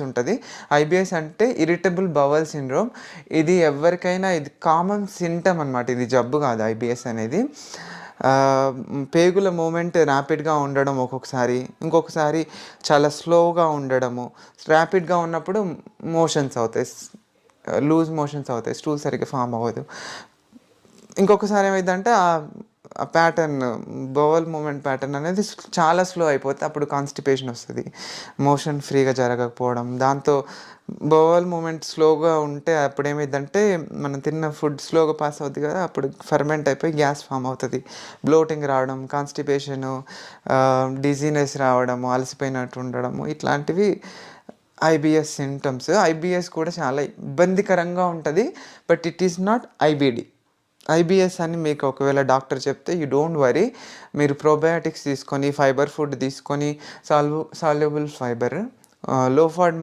ఉంటుంది. ఐబిఎస్ అంటే irritable bowel syndrome. ఇది ఎవరికైనా ఇది కామన్ సింటమ్ అనమాట ఇది జబ్బు కాదు ఐబిఎస్ అనేది. పేగుల మూమెంట్ ర్యాపిడ్గా ఉండడం ఒక్కొక్కసారి ఇంకొకసారి చాలా స్లోగా ఉండడము. ర్యాపిడ్గా ఉన్నప్పుడు మోషన్స్ అవుతాయి. లూజ్ మోషన్స్ అవుతాయి. స్టూల్ సరిగ్గా ఫామ్ అవ్వదు. ఇంకొకసారి ఏమైందంటే ప్యాటర్న్ బోవల్ మూమెంట్ ప్యాటర్న్ అనేది చాలా స్లో అయిపోతే అప్పుడు కాన్స్టిపేషన్ వస్తుంది. మోషన్ ఫ్రీగా జరగకపోవడం. దాంతో బోవల్ మూమెంట్ స్లోగా ఉంటే అప్పుడు ఏమైందంటే మనం తిన్న ఫుడ్ స్లోగా పాస్ అవుతుంది కదా అప్పుడు ఫర్మెంట్ అయిపోయి గ్యాస్ ఫామ్ అవుతుంది. బ్లోటింగ్ రావడం కాన్స్టిపేషను డిజీనెస్ రావడము అలసిపోయినట్టు ఉండడము ఇట్లాంటివి ఐబిఎస్ సింటమ్స్ ఐబిఎస్ కూడా చాలా ఇబ్బందికరంగా ఉంటుంది but it is not IBD IBS అని మీకు ఒకవేళ డాక్టర్ చెప్తే యూ డోంట్ వరీ. మీరు ప్రోబయాటిక్స్ తీసుకొని ఫైబర్ ఫుడ్ తీసుకొని సాల్వ్ సాల్యుబుల్ ఫైబర్లో ఫాడ్